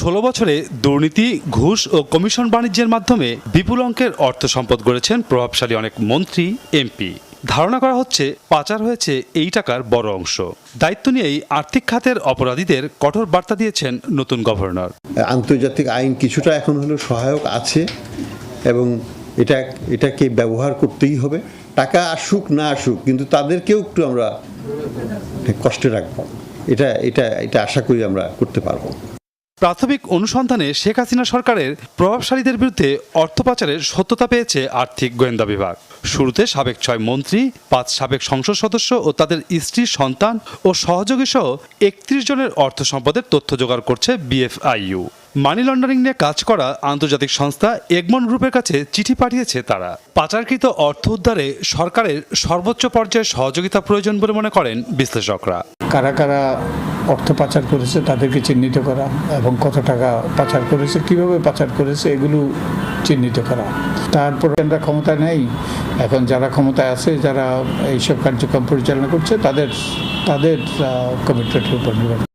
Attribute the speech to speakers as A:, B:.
A: ষোলো বছরে দুর্নীতি, ঘুষ ও কমিশন বাণিজ্যের মাধ্যমে বিপুল অঙ্কের অর্থ সম্পদ গড়েছেন প্রভাবশালী অনেক মন্ত্রী, এমপি। ধারণা করা হচ্ছে পাচার হয়েছে এই টাকার বড় অংশ। দায়িত্ব নিয়েই আর্থিক খাতের অপরাধীদের কঠোর বার্তা দিয়েছেন নতুন গভর্নর।
B: আন্তর্জাতিক আইন কিছুটা এখন হলো সহায়ক আছে এবং এটা, এটাকে ব্যবহার করতেই হবে। টাকা আসুক না আসুক, কিন্তু তাদেরকেও একটু আমরা কষ্টে রাখব। এটা এটা এটা আশা করি আমরা করতে পারব।
A: প্রাথমিক অনুসন্ধানে শেখ হাসিনা সরকারের প্রভাবশালীদের বিরুদ্ধে অর্থ পাচারের সত্যতা পেয়েছে আর্থিক গোয়েন্দা বিভাগ। শুরুতে সাবেক ছয় মন্ত্রী, পাঁচ সাবেক সংসদ সদস্য ও তাদের স্ত্রীর সন্তান ও সহযোগী সহ একত্রিশ জনের অর্থ সম্পদের তথ্য জোগাড় করছে বিএফআইইউ। মানি লন্ডারিং নিয়ে কাজ করা আন্তর্জাতিক সংস্থা এগমন গ্রুপের কাছে চিঠি পাঠিয়েছে তারা। পাচারকৃত অর্থ উদ্ধারে সরকারের সর্বোচ্চ পর্যায়ে সহযোগিতা প্রয়োজন বলে মনে করেন বিশ্লেষকরা।
C: কারা কারা অর্থ পাচার করেছে, তাদেরকে চিহ্নিত করা এবং কত টাকা পাচার করেছে, কীভাবে পাচার করেছে, এগুলো চিহ্নিত করা। তারপর আমরা ক্ষমতা নেই, এখন যারা ক্ষমতায় আছে, যারা এইসব কার্যক্রম পরিচালনা করছে, তাদের তাদের কমিটমেন্টের উপর নির্ভর